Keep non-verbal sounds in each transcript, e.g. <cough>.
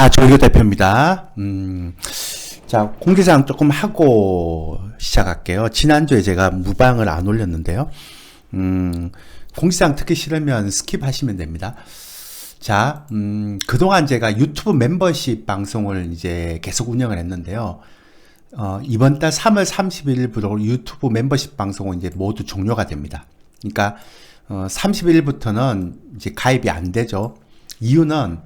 자, 조일교 대표입니다. 음, 자, 공개사항 조금 하고 시작할게요. 지난주에 제가 무방을 안 올렸는데요. 음, 공개사항 듣기 싫으면 스킵하시면 됩니다. 자, 음, 그동안 제가 유튜브 멤버십 방송을 이제 계속 운영을 했는데요. 어, 이번 달 3월 31일부터 유튜브 멤버십 방송은 이제 모두 종료가 됩니다. 그러니까, 어, 31일부터는 이제 가입이 안 되죠. 이유는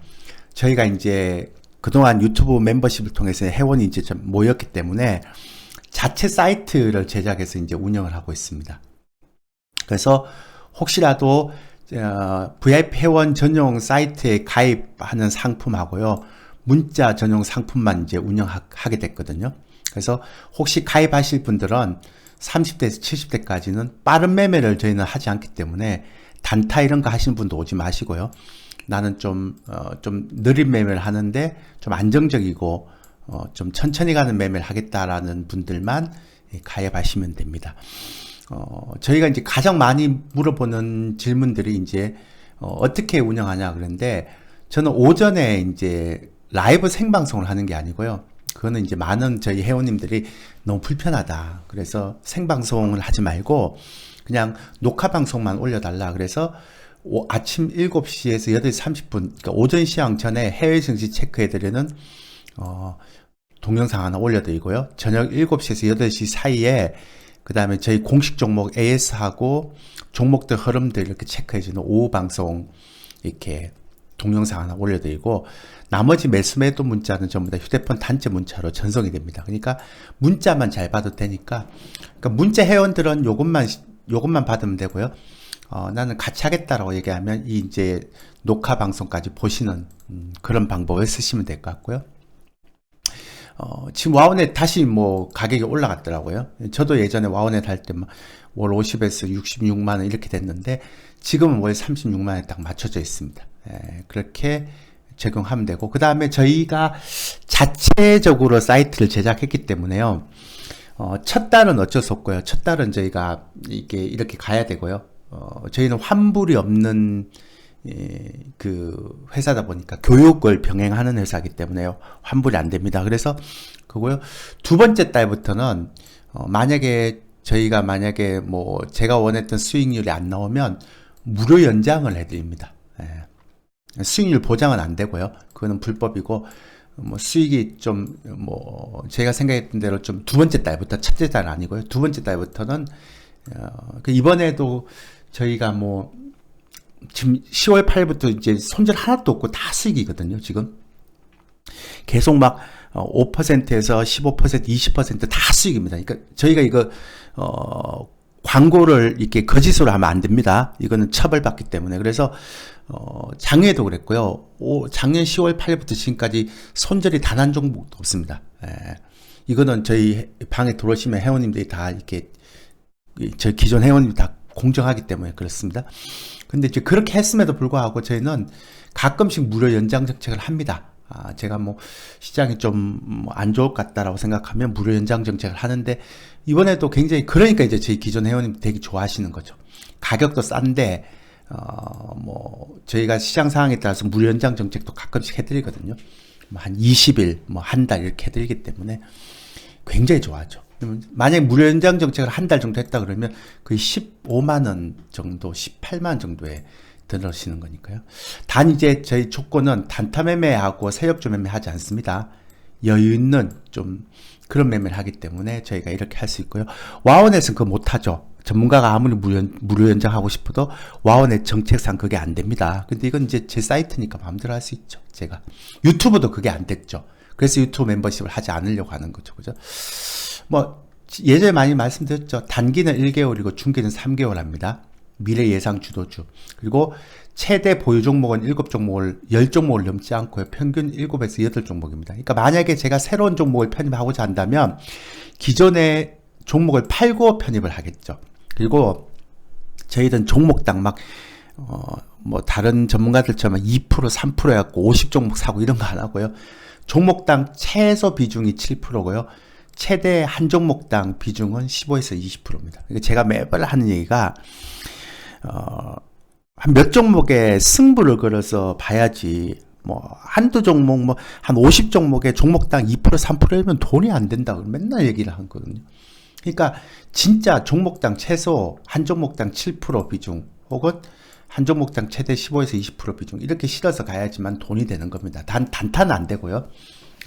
저희가 이제 그동안 유튜브 membership을 통해서 회원이 이제 좀 모였기 때문에 자체 사이트를 제작해서 이제 운영을 하고 있습니다. 그래서 혹시라도 어, VIP 회원 전용 사이트에 가입하는 상품하고요. 문자 전용 상품만 이제 운영하게 됐거든요. 그래서 혹시 가입하실 분들은 30대에서 70대까지는 빠른 매매를 저희는 하지 않기 때문에 단타 이런 거 하시는 분도 오지 마시고요. 나는 좀, 어, 좀 느린 매매를 하는데 좀 안정적이고, 어, 좀 천천히 가는 매매를 하겠다라는 분들만 가입하시면 됩니다. 어, 저희가 이제 가장 많이 물어보는 질문들이 이제, 어, 어떻게 운영하냐 그런데 저는 오전에 이제 라이브 생방송을 하는 게 아니고요. 그거는 이제 많은 저희 회원님들이 너무 불편하다. 그래서 생방송을 하지 말고 그냥 녹화 방송만 올려달라. 그래서 오, 아침 7시에서 8시 30분, 그러니까 오전 시황 전에 해외 증시 체크해드리는, 어, 동영상 하나 올려드리고요. 저녁 7시에서 8시 사이에, 그 다음에 저희 공식 종목 AS하고 종목들 흐름들 이렇게 체크해주는 오후 방송, 이렇게 동영상 하나 올려드리고, 나머지 매수 매도 문자는 전부 다 휴대폰 단체 문자로 전송이 됩니다. 그러니까 문자만 잘 받아도 되니까, 그러니까 문자 회원들은 요것만, 요것만 받으면 되고요. 어, 나는 같이 하겠다라고 얘기하면 이 이제 녹화 방송까지 보시는 음, 그런 방법을 쓰시면 될 것 같고요. 어, 지금 와운에 다시 뭐 가격이 올라갔더라고요. 저도 예전에 와운에 할때월 50에서 66만 원 이렇게 됐는데 지금은 월 36만 원에 딱 맞춰져 있습니다. 예, 그렇게 적용하면 되고 그 다음에 저희가 자체적으로 사이트를 제작했기 때문에요. 어, 첫 달은 어쩔 수 없고요. 첫 달은 저희가 이게 이렇게 가야 되고요. 어, 저희는 환불이 없는 예, 그 회사다 보니까 교육을 병행하는 회사이기 때문에요. 환불이 안 됩니다. 그래서 그거요. 두 번째 달부터는 어, 만약에 저희가 만약에 뭐 제가 원했던 수익률이 안 나오면 무료 연장을 해드립니다. 예. 수익률 보장은 안 되고요. 그거는 불법이고 뭐 수익이 좀 뭐 제가 생각했던 대로 좀 두 번째 달부터 첫째 달 아니고요. 두 번째 달부터는 어, 그 이번에도 저희가 뭐 지금 10월 8일부터 이제 손절 하나도 없고 다 수익이거든요, 지금. 계속 막 5%에서 15%, 20%다 수익입니다. 그러니까 저희가 이거 어 광고를 이렇게 거짓으로 하면 안 됩니다. 이거는 처벌받기 때문에. 그래서 어 작년에도 그랬고요. 오, 작년 10월 8일부터 지금까지 손절이 단 한 종목도 없습니다. 예. 이거는 저희 방에 들어오시면 회원님들이 다 이렇게 저 기존 회원님 다 공정하기 때문에 그렇습니다. 근데 이제 그렇게 했음에도 불구하고 저희는 가끔씩 무료 연장 정책을 합니다. 아, 제가 뭐 시장이 좀 안 좋을 것 같다라고 생각하면 무료 연장 정책을 하는데 이번에도 굉장히 그러니까 이제 저희 기존 회원님 되게 좋아하시는 거죠. 가격도 싼데 어, 뭐 저희가 시장 상황에 따라서 무료 연장 정책도 가끔씩 해드리거든요. 뭐 한 20일, 뭐 한 달 이렇게 해드리기 때문에 굉장히 좋아하죠. 만약에 무료 연장 정책을 한 달 정도 했다 그러면 거의 15만 원 정도, 18만 원 정도에 들어시는 거니까요. 단 이제 저희 조건은 단타 매매하고 세협조 매매 하지 않습니다. 여유 있는 좀 그런 매매를 하기 때문에 저희가 이렇게 할 수 있고요. 와원에서는 그거 못하죠. 전문가가 아무리 무료, 무료 연장하고 싶어도 와원의 정책상 그게 안 됩니다. 근데 이건 이제 제 사이트니까 마음대로 할 수 있죠. 제가. 유튜브도 그게 안 됐죠. 그래서 유튜브 멤버십을 하지 않으려고 하는 거죠. 그죠? 뭐 예전에 많이 말씀드렸죠. 단기는 1개월이고 중기는 3개월 합니다. 미래 예상 주도주. 그리고 최대 보유 종목은 7종목을 10종목을 넘지 않고요. 평균 7에서 8종목입니다. 그러니까 만약에 제가 새로운 종목을 편입하고자 한다면 기존의 종목을 팔고 편입을 하겠죠. 그리고 저희는 종목당 막 어, 뭐 다른 전문가들처럼 2% 3% 해갖고 50종목 사고 이런 거 안 하고요. 종목당 최소 비중이 7%고요. 최대 한 종목당 비중은 15에서 20%입니다. 제가 매번 하는 얘기가 어, 한 몇 종목의 승부를 걸어서 봐야지 뭐 한두 종목 뭐 한 50 종목에 종목당 2% 3%면 돈이 안 된다 고 맨날 얘기를 하거든요. 그러니까 진짜 종목당 최소 한 종목당 7% 비중 혹은 한 종목당 최대 15에서 20% 비중 이렇게 실어서 가야지만 돈이 되는 겁니다. 단 단타는 안 되고요.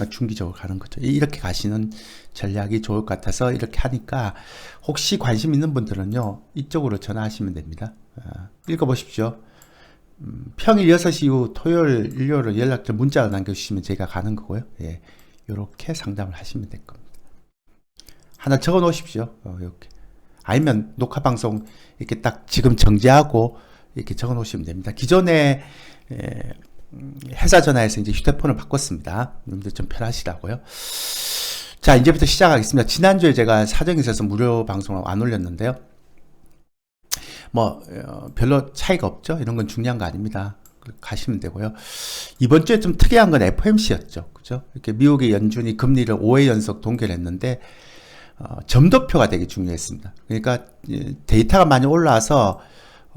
중기적으로 가는 거죠. 이렇게 가시는 전략이 좋을 것 같아서 이렇게 하니까 혹시 관심 있는 분들은요 이쪽으로 전화하시면 됩니다. 아, 읽어보십시오. 음, 평일 6시 이후 토요일, 일요일 연락처 문자 남겨주시면 제가 가는 거고요. 예, 이렇게 상담을 하시면 될 겁니다. 하나 적어 놓으십시오. 어, 이렇게. 아니면 녹화 방송 이렇게 딱 지금 정지하고 이렇게 적어 놓으시면 됩니다. 기존에 에, 음, 회사 전화에서 이제 휴대폰을 바꿨습니다. 여러분들 좀 편하시라고요. 자, 이제부터 시작하겠습니다. 지난주에 제가 사정이 있어서 무료 방송을 안 올렸는데요. 뭐 어, 별로 차이가 없죠. 이런 건 중요한 거 아닙니다. 가시면 되고요. 이번 주에 좀 특이한 건 FOMC였죠. 그죠? 이렇게 미국의 연준이 금리를 5회 연속 동결했는데 어, 점도표가 되게 중요했습니다. 그러니까 예, 데이터가 많이 올라와서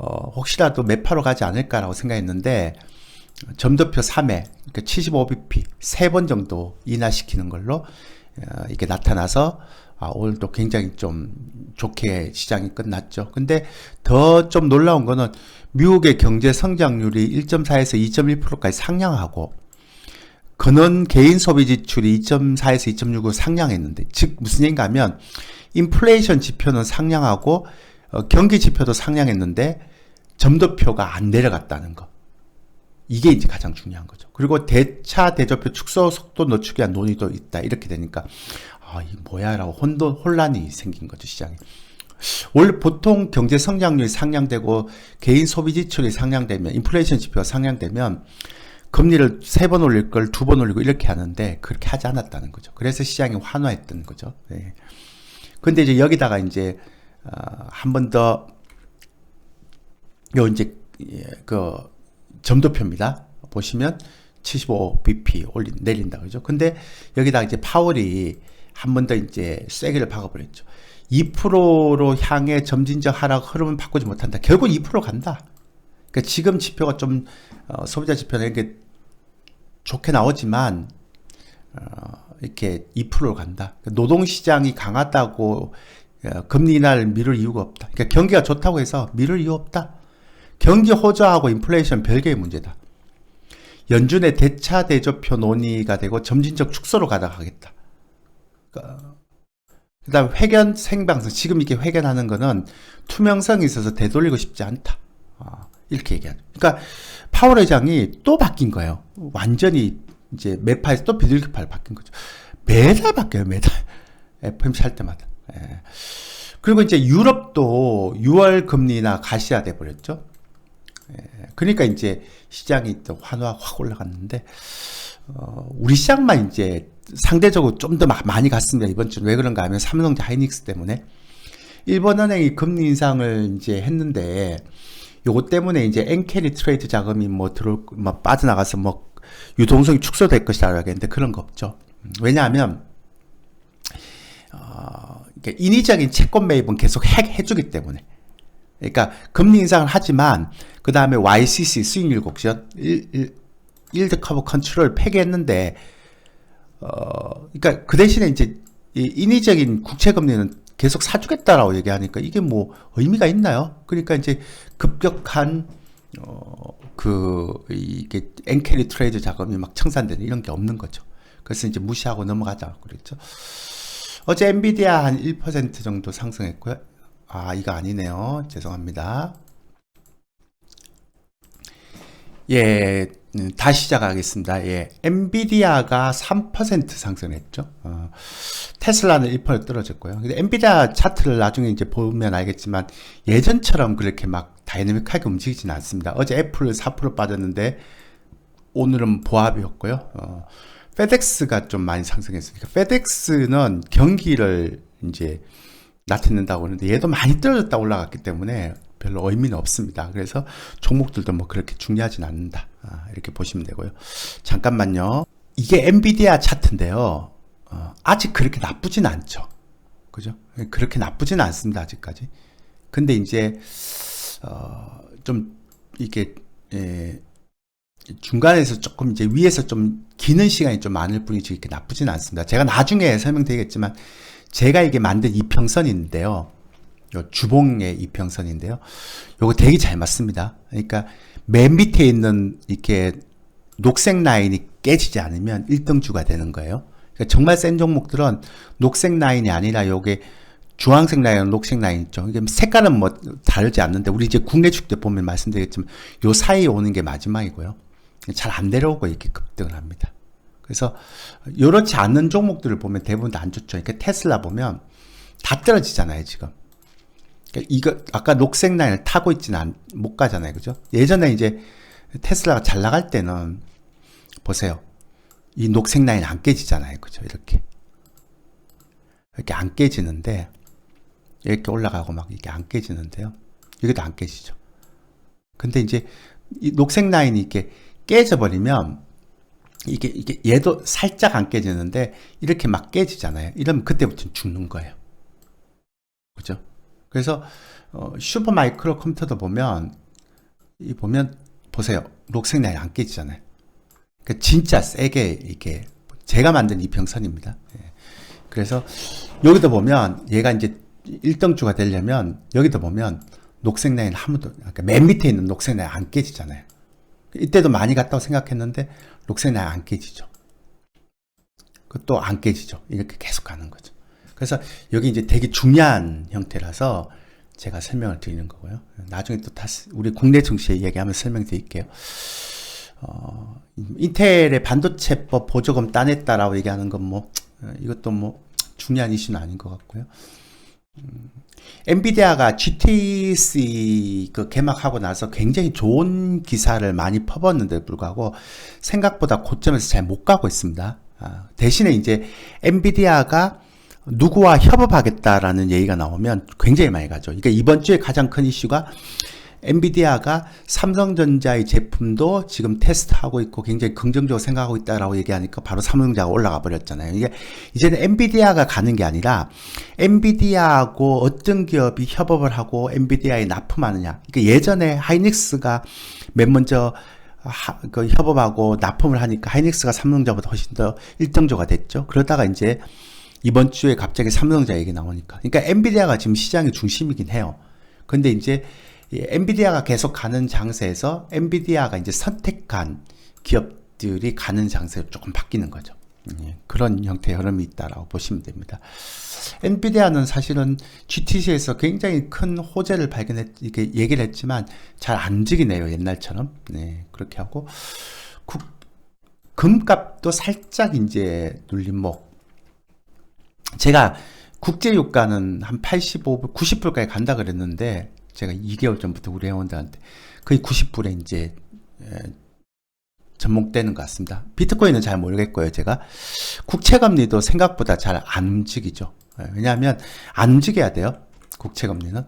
어, 혹시라도 매파로 가지 않을까라고 생각했는데 점도표 3회, 그러니까 75bp 세번 정도 인하시키는 걸로 어, 이게 나타나서 아, 오늘도 굉장히 좀 좋게 시장이 끝났죠. 근데 더 좀 놀라운 거는 미국의 경제 성장률이 1.4에서 2.1%까지 상향하고 근원 개인 소비 지출이 2.4에서 2.6으로 상향했는데 즉 무슨 얘기인가 하면 인플레이션 지표는 상향하고 어, 경기 지표도 상향했는데 점도표가 안 내려갔다는 거. 이게 이제 가장 중요한 거죠. 그리고 대차 대조표 축소 속도 늦추기 위한 논의도 있다. 이렇게 되니까 아, 이 뭐야라고 혼돈 혼란이 생긴 거죠, 시장에. 원래 보통 경제 성장률이 상향되고 개인 소비 지출이 상향되면 인플레이션 지표가 상향되면 금리를 세 번 올릴 걸 두 번 올리고 이렇게 하는데 그렇게 하지 않았다는 거죠. 그래서 시장이 환호했던 거죠. 네. 근데 이제 여기다가 이제 어, 한번 더 요 이제 예, 그 점도표입니다. 보시면 75bp 올린 내린다 그죠? 근데 여기다 이제 파월이 한 번 더 이제 쐐기를 박아버렸죠. 2%로 향해 점진적 하락 흐름은 바꾸지 못한다. 결국 2% 간다. 그러니까 지금 지표가 좀 어, 소비자 지표는 이렇게 좋게 나오지만 어, 이렇게 2%로 간다. 그러니까 노동 시장이 강하다고 어, 금리 인하를 미룰 이유가 없다. 그러니까 경기가 좋다고 해서 미룰 이유 없다. 경기 호조하고 인플레이션 별개의 문제다. 연준의 대차 대조표 논의가 되고 점진적 축소로 가다가겠다. 그러니까 그다음 회견 생방송 지금 이렇게 회견하는 거는 투명성이 있어서 되돌리고 싶지 않다. 아, 이렇게 얘기하죠. 그러니까 파월 회장이 또 바뀐 거예요. 완전히 이제 매파에서 또 비둘기파를 바뀐 거죠. 매달 바뀌어요, 매달. <laughs> FMC 할 때마다. 예. 그리고 이제 유럽도 6월 금리나 가시화 돼 버렸죠. 예. 그러니까 이제 시장이 또 환호가 확 올라갔는데 어, 우리 시장만 이제 상대적으로 좀 더 많이 갔습니다. 이번 주는 왜 그런가 하면 삼성전자 하이닉스 때문에 일본은행이 금리 인상을 이제 했는데 요거 때문에 이제 엔캐리 트레이드 자금이 뭐 들어 뭐 빠져나가서 뭐 유동성이 축소될 것이라고 하겠는데 그런 거 없죠. 음, 왜냐하면 어, 인위적인 채권 매입은 계속 해, 해주기 때문에. 그러니까 금리 인상을 하지만 그 다음에 YCC 수익률 곡선 일드 커버 컨트롤 폐기했는데 어, 그러니까 그 대신에 이제 이 인위적인 국채 금리는 계속 사주겠다라고 얘기하니까 이게 뭐 의미가 있나요? 그러니까 이제 급격한 어, 그 이게 엔캐리 트레이드 자금이 막 청산되는 이런 게 없는 거죠. 그래서 이제 무시하고 넘어가자고 그랬죠. 어제 엔비디아 한 1% 정도 상승했고요. 아, 이거 아니네요. 죄송합니다. 예, 음, 다시 시작하겠습니다. 예, 엔비디아가 3% 상승했죠. 어, 테슬라는 1% 떨어졌고요. 근데 엔비디아 차트를 나중에 이제 보면 알겠지만 예전처럼 그렇게 막 다이내믹하게 움직이지는 않습니다. 어제 애플 4% 빠졌는데 오늘은 보합이었고요. 어, 페덱스가 좀 많이 상승했으니까 페덱스는 경기를 이제 나타낸다고 하는데 얘도 많이 떨어졌다 올라갔기 때문에 별로 의미는 없습니다. 그래서 종목들도 뭐 그렇게 중요하진 않는다. 아, 이렇게 보시면 되고요. 잠깐만요. 이게 엔비디아 차트인데요. 어, 아직 그렇게 나쁘진 않죠. 그죠? 그렇게 나쁘진 않습니다. 아직까지. 근데 이제 어, 좀 이게 예, 중간에서 조금 이제 위에서 좀 기는 시간이 좀 많을 뿐이지 이렇게 나쁘진 않습니다. 제가 나중에 설명드리겠지만 제가 이게 만든 이평선인데요. 요 주봉의 이평선인데요. 요거 되게 잘 맞습니다. 그러니까 맨 밑에 있는 이렇게 녹색 라인이 깨지지 않으면 1등주가 되는 거예요. 그러니까 정말 센 종목들은 녹색 라인이 아니라 요게 주황색 라인, 녹색 라인 있죠. 이게 색깔은 뭐 다르지 않는데 우리 이제 국내 축대 보면 말씀드리겠지만 요 사이에 오는 게 마지막이고요. 잘 안 내려오고 이렇게 급등을 합니다. 그래서 요렇지 않는 종목들을 보면 대부분 다 안 좋죠. 그러니까 테슬라 보면 다 떨어지잖아요, 지금. 그러니까 이거 아까 녹색 라인을 타고 있지는 않, 못 가잖아요. 그죠? 예전에 이제 테슬라가 잘 나갈 때는 보세요. 이 녹색 라인 안 깨지잖아요. 그죠? 이렇게. 이렇게 안 깨지는데 이렇게 올라가고 막 이게 안 깨지는데요. 이것도 안 깨지죠. 근데 이제 이 녹색 라인이 이렇게 깨져버리면 이게 이게 얘도 살짝 안 깨지는데 이렇게 막 깨지잖아요. 이러면 그때부터 죽는 거예요. 그죠? 그래서 어, 슈퍼 마이크로 컴퓨터도 보면 이 보면 보세요. 녹색 라인 안 깨지잖아요. 그러니까 진짜 세게 이게 제가 만든 이평선입니다. 예. 그래서 여기도 보면 얘가 이제 1등주가 되려면 여기도 보면 녹색 라인 한 번도 그러니까 맨 밑에 있는 녹색 라인 안 깨지잖아요. 이때도 많이 갔다고 생각했는데 라인 안 깨지죠. 그것도 안 깨지죠. 이렇게 계속 가는 거죠. 그래서 여기 이제 되게 중요한 형태라서 제가 설명을 드리는 거고요. 나중에 또 다시 우리 국내 증시에 얘기하면 설명드릴게요. 어, 인텔의 반도체법 보조금 따냈다라고 얘기하는 건 뭐 이것도 뭐 중요한 이슈는 아닌 것 같고요. 음, 엔비디아가 GTC 그 개막하고 나서 굉장히 좋은 기사를 많이 퍼붓는데 불구하고 생각보다 고점에서 잘 못 가고 있습니다. 아, 대신에 이제 엔비디아가 누구와 협업하겠다라는 얘기가 나오면 굉장히 많이 가죠. 그러니까 이번 주에 가장 큰 이슈가 엔비디아가 삼성전자의 제품도 지금 테스트하고 있고 굉장히 긍정적으로 생각하고 있다라고 얘기하니까 바로 삼성전자가 올라가 버렸잖아요. 이게 이제는 엔비디아가 가는 게 아니라 엔비디아하고 어떤 기업이 협업을 하고 엔비디아에 납품하느냐. 그러니까 예전에 하이닉스가 맨 먼저 하, 그 협업하고 납품을 하니까 하이닉스가 삼성전자보다 훨씬 더 1등조가 됐죠. 그러다가 이제 이번 주에 갑자기 삼성전자 얘기 나오니까. 그러니까 엔비디아가 지금 시장의 중심이긴 해요. 근데 이제 이 엔비디아가 계속 가는 장세에서 엔비디아가 이제 선택한 기업들이 가는 장세로 조금 바뀌는 거죠. 예, 그런 형태의 흐름이 있다라고 보시면 됩니다. 엔비디아는 사실은 GTC에서 굉장히 큰 호재를 발견했, 이렇게 얘기를 했지만 잘 안 움직이네요, 옛날처럼. 네, 그렇게 하고. 국, 금값도 살짝 이제 눌림목. 제가 국제유가는 한 85불, 90불까지 간다 그랬는데, 제가 2개월 전부터 우리 회원들한테 거의 90불에 이제 접목되는 것 같습니다. 비트코인은 잘 모르겠고요. 제가 국채금리도 생각보다 잘 안 움직이죠. 왜냐하면 안 움직여야 돼요. 국채금리는.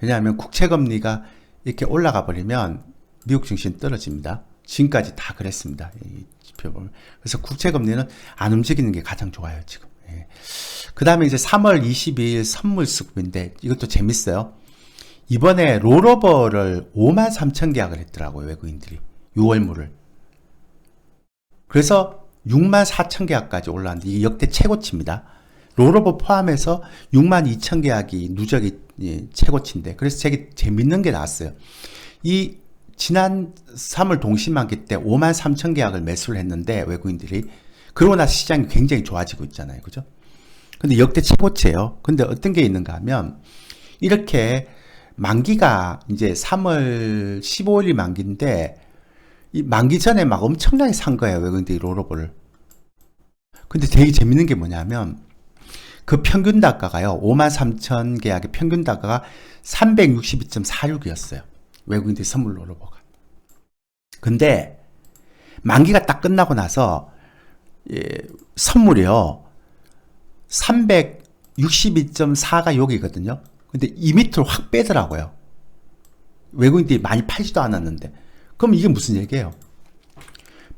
왜냐하면 국채금리가 이렇게 올라가 버리면 미국 증시는 떨어집니다. 지금까지 다 그랬습니다. 그래서 국채금리는 안 움직이는 게 가장 좋아요, 지금. 예. 그 다음에 이제 3월 22일 선물 수급인데 이것도 재밌어요. 이번에 롤오버를 5만 3천 계약을 했더라고요, 외국인들이. 6월물을. 그래서 6만 4천 계약까지 올라왔는데 이게 역대 최고치입니다. 롤오버 포함해서 6만 2천 계약이 누적이 예, 최고치인데 그래서 되게 재밌는 게 나왔어요. 이 지난 3월 동시만기 때 5만 3천 계약을 매수를 했는데 외국인들이 그러고 나서 시장이 굉장히 좋아지고 있잖아요. 그죠? 근데 역대 최고치예요. 근데 어떤 게 있는가 하면 이렇게 만기가 이제 3월 15일이 만기인데 이 만기 전에 막 엄청나게 산 거예요 외국인들이 롤오버를. 근데 되게 재밌는 게 뭐냐면 그 평균 단가가요 5만 3천 계약의 평균 단가가 362.46이었어요 외국인들이 선물 롤오버가. 근데 만기가 딱 끝나고 나서 예, 선물이요 362.4가 여기거든요. 근데 이 밑으로 확 빼더라고요. 외국인들이 많이 팔지도 않았는데. 그럼 이게 무슨 얘기예요?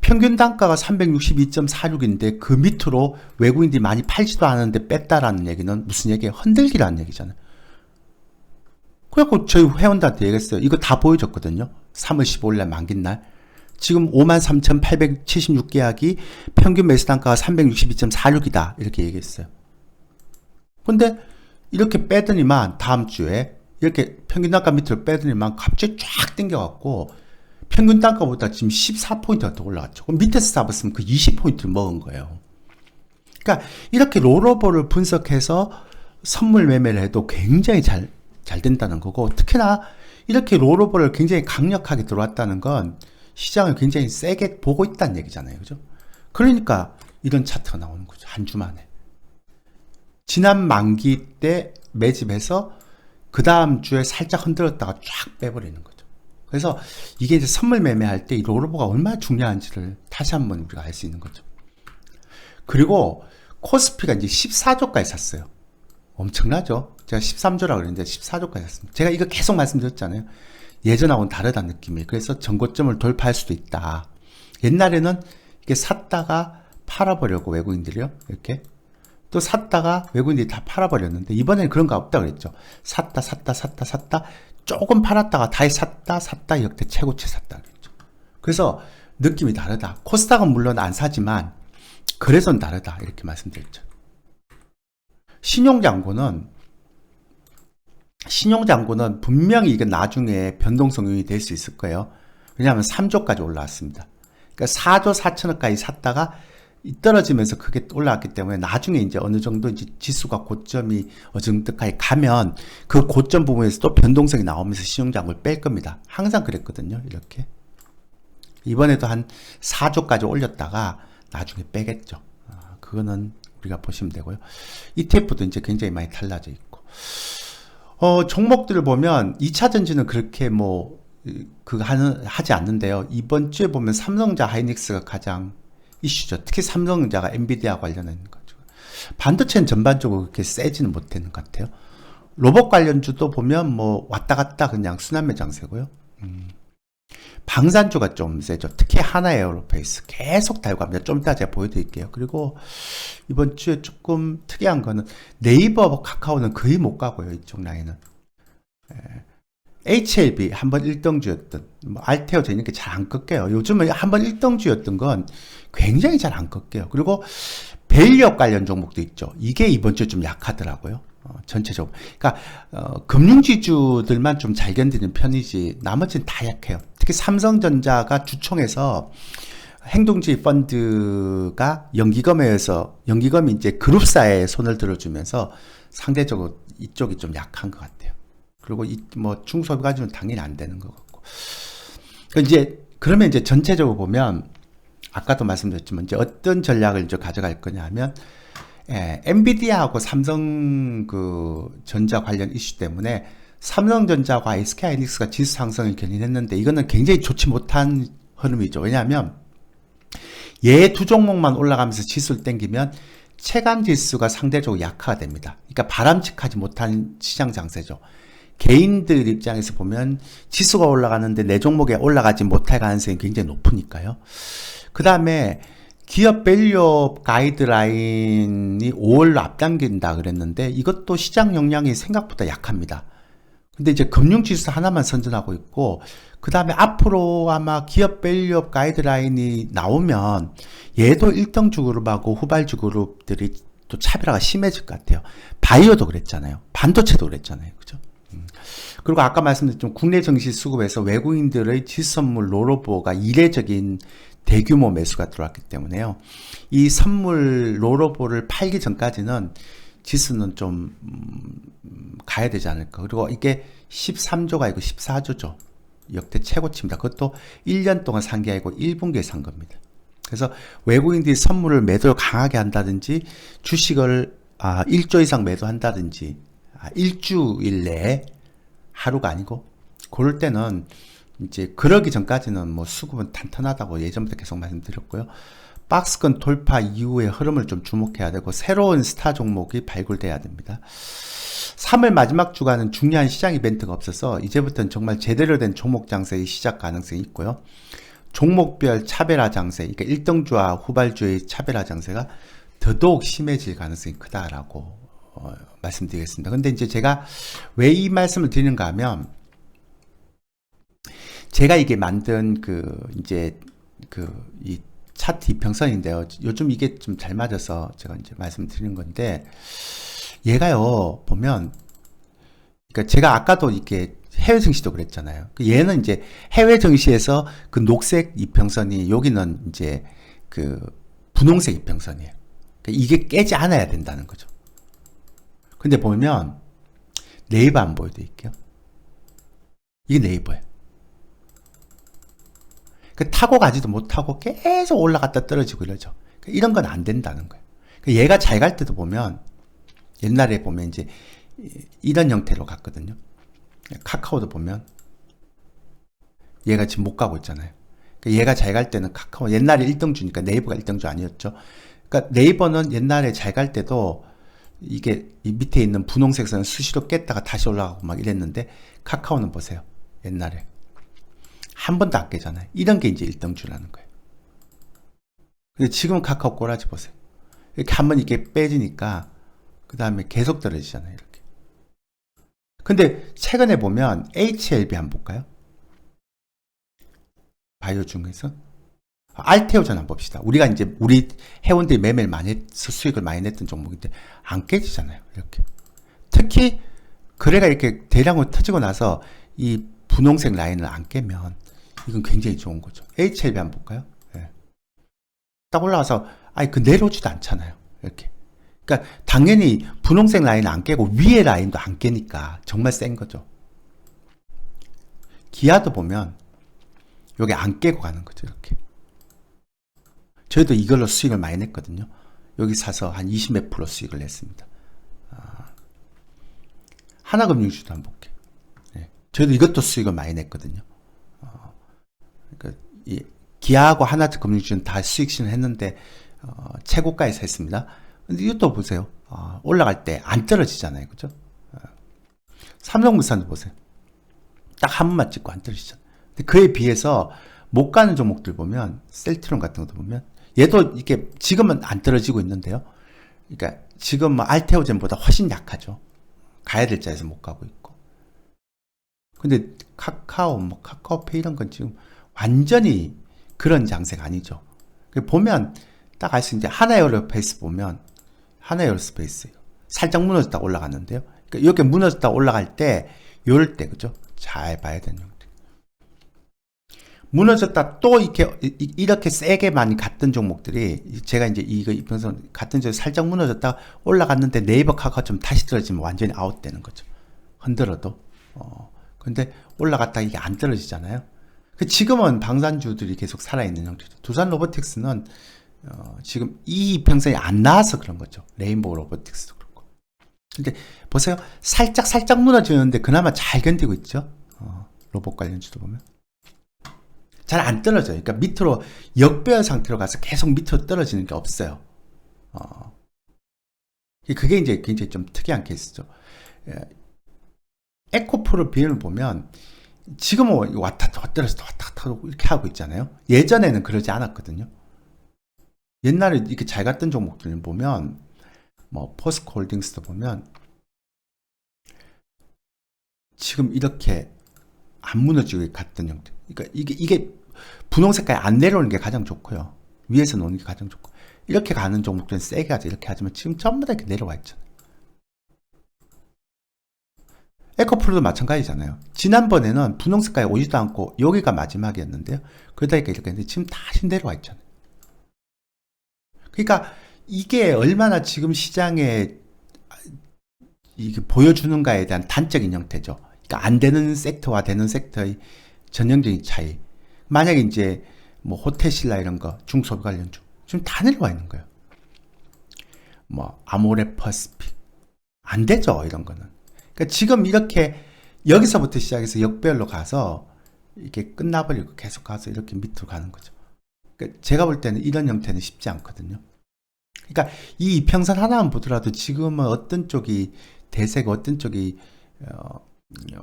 평균 단가가 362.46인데 그 밑으로 외국인들이 많이 팔지도 않았는데 뺐다라는 얘기는 무슨 얘기예요? 흔들기라는 얘기잖아요. 그래갖고 저희 회원들한테 얘기했어요. 이거 다 보여줬거든요. 3월 15일 날 만긴 날. 지금 53,876계약이 평균 매수 단가가 362.46이다. 이렇게 얘기했어요. 근데 이렇게 빼더니만 다음 주에 이렇게 평균 단가 밑으로 빼더니만 갑자기 쫙 땡겨갖고 평균 단가보다 지금 14포인트가 더 올라갔죠. 그럼 밑에서 잡았으면 그 20포인트를 먹은 거예요. 그러니까 이렇게 롤오버를 분석해서 선물 매매를 해도 굉장히 잘, 잘 된다는 거고 특히나 이렇게 롤오버를 굉장히 강력하게 들어왔다는 건 시장을 굉장히 세게 보고 있다는 얘기잖아요. 그죠? 그러니까 이런 차트가 나오는 거죠. 한 주 만에. 지난 만기 때 매집해서 그 다음 주에 살짝 흔들었다가 쫙 빼버리는 거죠. 그래서 이게 이제 선물 매매할 때 이 롤오버가 얼마나 중요한지를 다시 한번 우리가 알 수 있는 거죠. 그리고 코스피가 이제 14조까지 샀어요. 엄청나죠? 제가 13조라고 그랬는데 14조까지 샀습니다. 제가 이거 계속 말씀드렸잖아요. 예전하고는 다르다는 느낌이. 그래서 전고점을 돌파할 수도 있다. 옛날에는 이게 샀다가 팔아버려고 외국인들이요. 이렇게. 또 샀다가 외국인들이 다 팔아버렸는데 이번에는 그런 거 없다 그랬죠. 샀다 샀다 샀다 샀다 조금 팔았다가 다시 샀다 샀다 역대 최고치 샀다 그랬죠. 그래서 느낌이 다르다. 코스닥은 물론 안 사지만 그래서는 다르다 이렇게 말씀드렸죠. 신용장고는 신용장고는 분명히 이게 나중에 변동성용이 될 수 있을 거예요. 왜냐하면 3조까지 올라왔습니다. 그러니까 4조 4천억까지 샀다가 떨어지면서 크게 올라왔기 때문에 나중에 이제 어느 정도 이제 지수가 고점이 어느 정도까지 가면 그 고점 부분에서 또 변동성이 나오면서 신용장고를 뺄 겁니다. 항상 그랬거든요. 이렇게. 이번에도 한 4조까지 올렸다가 나중에 빼겠죠. 아, 그거는 우리가 보시면 되고요. ETF도 이제 굉장히 많이 달라져 있고. 어, 종목들을 보면 2차 전지는 그렇게 뭐, 그 하는, 하지 않는데요. 이번 주에 보면 삼성자 하이닉스가 가장 이슈죠. 특히 삼성자가 엔비디아 관련된 거죠. 반도체는 전반적으로 그렇게 세지는 못하는 것 같아요. 로봇 관련주도 보면 뭐 왔다 갔다 그냥 순환매 장세고요. 음. 방산주가 좀 세죠. 특히 하나 에어로페이스 계속 달고 갑니다. 좀 이따 제가 보여드릴게요. 그리고 이번 주에 조금 특이한 거는 네이버, 카카오는 거의 못 가고요. 이쪽 라인은. 예. HLB 한번 1등주였던 뭐 알테오 저 이렇게 잘 안 꺾여요. 요즘은 한번 1등주였던 건 굉장히 잘 안 꺾여요. 그리고 밸류업 관련 종목도 있죠. 이게 이번 주에 좀 약하더라고요. 어, 전체적으로. 그러니까 어, 금융지주들만 좀 잘 견디는 편이지 나머지는 다 약해요. 특히 삼성전자가 주총에서 행동주의 펀드가 연기금에서 연기금이 이제 그룹사에 손을 들어주면서 상대적으로 이쪽이 좀 약한 것 같아요. 그리고 이 뭐 중소비 가지고는 당연히 안 되는 것 같고. 그 이제 그러면 이제 전체적으로 보면 아까도 말씀드렸지만 이제 어떤 전략을 이제 가져갈 거냐면 예, 엔비디아하고 삼성 그 전자 관련 이슈 때문에 삼성전자와 SK하이닉스가 지수 상승을 견인했는데 이거는 굉장히 좋지 못한 흐름이죠. 왜냐하면 얘 두 종목만 올라가면서 지수를 땡기면 체감 지수가 상대적으로 약화가 됩니다. 그러니까 바람직하지 못한 시장 장세죠. 개인들 입장에서 보면 지수가 올라가는데 내 종목에 올라가지 못할 가능성이 굉장히 높으니까요. 그 다음에 기업 밸류 가이드라인이 5월로 앞당긴다 그랬는데 이것도 시장 영향이 생각보다 약합니다. 근데 이제 금융지수 하나만 선전하고 있고 그 다음에 앞으로 아마 기업 밸류 가이드라인이 나오면 얘도 1등 주 그룹하고 후발주 그룹들이 또 차별화가 심해질 것 같아요. 바이오도 그랬잖아요. 반도체도 그랬잖아요. 그죠? 음. 그리고 아까 말씀드렸지만 국내 정시 수급에서 외국인들의 지선물 로로보가 이례적인 대규모 매수가 들어왔기 때문에요. 이 선물 로로보를 팔기 전까지는 지수는 좀 음, 가야 되지 않을까. 그리고 이게 13조가 아니고 14조죠. 역대 최고치입니다. 그것도 1년 동안 산 게 아니고 1분기에 산 겁니다. 그래서 외국인들이 선물을 매도를 강하게 한다든지 주식을 아, 1조 이상 매도한다든지 아, 일주일 내에 하루가 아니고 그럴 때는 이제 그러기 전까지는 뭐 수급은 탄탄하다고 예전부터 계속 말씀드렸고요. 박스권 돌파 이후의 흐름을 좀 주목해야 되고 새로운 스타 종목이 발굴돼야 됩니다. 3월 마지막 주간은 중요한 시장 이벤트가 없어서 이제부터는 정말 제대로 된 종목 장세의 시작 가능성이 있고요. 종목별 차별화 장세, 그러니까 1등주와 후발주의 차별화 장세가 더더욱 심해질 가능성이 크다라고 어, 말씀드리겠습니다. 근데 이제 제가 왜 이 말씀을 드리는가 하면 제가 이게 만든 그 이제 그 이 차트 이평선인데요. 요즘 이게 좀 잘 맞아서 제가 이제 말씀드리는 건데 얘가요 보면 그러니까 제가 아까도 이렇게 해외 증시도 그랬잖아요. 그 얘는 이제 해외 증시에서 그 녹색 이평선이 여기는 이제 그 분홍색 이평선이에요. 그러니까 이게 깨지 않아야 된다는 거죠. 근데 보면 네이버 안 보여드릴게요. 이게 네이버예요. 그 타고 가지도 못하고 계속 올라갔다 떨어지고 이러죠. 그러니까 이런 건 안 된다는 거예요. 그 얘가 잘 갈 때도 보면 옛날에 보면 이제 이- 이런 형태로 갔거든요. 카카오도 보면 얘가 지금 못 가고 있잖아요. 그러니까 얘가 잘 갈 때는 카카오 옛날에 1등주니까 네이버가 1등주 아니었죠. 그러니까 네이버는 옛날에 잘 갈 때도 이게 이 밑에 있는 분홍색 선은 수시로 깼다가 다시 올라가고 막 이랬는데 카카오는 보세요. 옛날에 한 번도 안 깨잖아요. 이런 게 이제 1등주라는 거예요. 근데 지금 카카오 꼬라지 보세요. 이렇게 한 번 이렇게 빼지니까 그 다음에 계속 떨어지잖아요. 이렇게. 근데 최근에 보면 HLB 한번 볼까요? 바이오 중에서 알테오전 한번 봅시다. 우리가 이제 우리 회원들이 매매를 많이 해서 수익을 많이 냈던 종목인데 안 깨지잖아요. 이렇게. 특히 거래가 이렇게 대량으로 터지고 나서 이 분홍색 라인을 안 깨면 이건 굉장히 좋은 거죠. HLB 한번 볼까요? 예. 딱 올라와서 아니 그 내려오지도 않잖아요. 이렇게. 그러니까 당연히 분홍색 라인 안 깨고 위에 라인도 안 깨니까 정말 센 거죠. 기아도 보면 여기 안 깨고 가는 거죠. 이렇게. 저희도 이걸로 수익을 많이 냈거든요. 여기 사서 한 20 몇 프로 수익을 냈습니다. 아, 하나금융주도 한번 볼게요. 네. 저희도 이것도 수익을 많이 냈거든요. 어, 그러니까 이 기아하고 하나금융주는 다 수익 실현했는데 어, 최고가에서 했습니다. 근데 이것도 보세요. 어, 올라갈 때 안 떨어지잖아요. 그죠? 어. 삼성물산도 보세요. 딱 한 번만 찍고 안 떨어지잖아요. 근데 그에 비해서 못 가는 종목들 보면 셀트론 같은 것도 보면 얘도 이게 지금은 안 떨어지고 있는데요. 그러니까 지금 뭐 알테오젠보다 훨씬 약하죠. 가야 될 자리에서 못 가고 있고. 근데 카카오 뭐 카카오페이 이런 건 지금 완전히 그런 장세가 아니죠. 그 보면 딱 알 수 있는데 하나에어로스페이스 보면 하나에어로스페이스 살짝 무너졌다 올라갔는데요. 그러니까 이렇게 무너졌다 올라갈 때 요럴 때 그죠? 잘 봐야 되는. 무너졌다 또 이렇게 이- 이렇게 세게 많이 갔던 종목들이 제가 이제 이거 이평선 같은 저 살짝 무너졌다 올라갔는데 네이버 카카오 좀 다시 떨어지면 완전히 아웃되는 거죠. 흔들어도. 어. 근데 올라갔다 이게 안 떨어지잖아요. 그 지금은 방산주들이 계속 살아있는 형태죠. 두산 로보틱스는 어, 지금 이 이평선이 안 나와서 그런 거죠. 레인보우 로보틱스도 그렇고. 근데 보세요. 살짝 살짝 무너지는데 그나마 잘 견디고 있죠. 어, 로봇 관련주도 보면. 잘 안 떨어져요. 그러니까 밑으로 역배열 상태로 가서 계속 밑으로 떨어지는 게 없어요. 어. 그게 이제 굉장히 좀 특이한 케이스죠. 예. 에코프로 비율을 보면 지금은 왔다 갔다 떨어졌다 왔다 갔다 이렇게 하고 있잖아요. 예전에는 그러지 않았거든요. 옛날에 이렇게 잘 갔던 종목들을 보면 뭐 포스코 홀딩스도 보면 지금 이렇게 안 무너지고 갔던 형태. 그러니까 이게 이게 분홍 색깔이 안 내려오는 게 가장 좋고요. 위에서 노는 게 가장 좋고 이렇게 가는 종목들은 세게 하죠. 이렇게 하지만 지금 전부 다 이렇게 내려와 있잖아요. 에코프로도 마찬가지잖아요. 지난번에는 분홍 색깔이 오지도 않고 여기가 마지막이었는데요. 그러다 보니까 이렇게 했는데 지금 다시 내려와 있잖아요. 그러니까 이게 얼마나 지금 시장에 이게 보여주는가에 대한 단적인 형태죠. 그러니까 안 되는 섹터와 되는 섹터의 전형적인 차이. 만약에 이제 뭐 호텔신라 이런 거 중소비 관련주 지금 다 내려와 있는 거예요. 뭐 아모레 퍼스픽 안 되죠 이런 거는. 그러니까 지금 이렇게 여기서부터 시작해서 역별로 가서 이렇게 끝나버리고 계속 가서 이렇게 밑으로 가는 거죠. 그러니까 제가 볼 때는 이런 형태는 쉽지 않거든요. 그러니까 이 이평선 하나만 보더라도 지금은 어떤 쪽이 대세가 어떤 쪽이 어,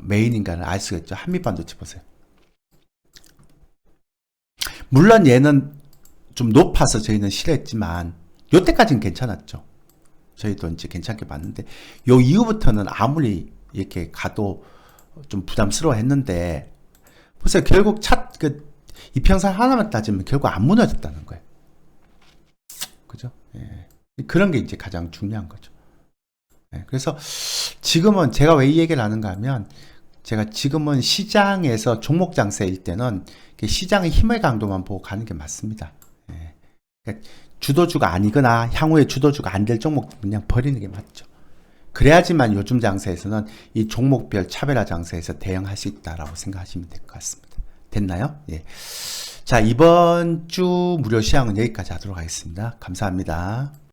메인인가를 알 수가 있죠. 한미반도체 보세요. 물론 얘는 좀 높아서 저희는 싫어했지만 요때까지는 괜찮았죠. 저희도 이제 괜찮게 봤는데 요 이후부터는 아무리 이렇게 가도 좀 부담스러워 했는데 보세요. 결국 차, 그 이평선 하나만 따지면 결국 안 무너졌다는 거예요. 그죠? 예. 그런 게 이제 가장 중요한 거죠. 예. 그래서 지금은 제가 왜 이 얘기를 하는가 하면 제가 지금은 시장에서 종목 장세일 때는 시장의 힘의 강도만 보고 가는 게 맞습니다. 예. 그러니까 주도주가 아니거나 향후에 주도주가 안 될 종목 그냥 버리는 게 맞죠. 그래야지만 요즘 장세에서는 이 종목별 차별화 장세에서 대응할 수 있다라고 생각하시면 될 것 같습니다. 됐나요? 예. 자, 이번 주 무료 시향은 여기까지 하도록 하겠습니다. 감사합니다.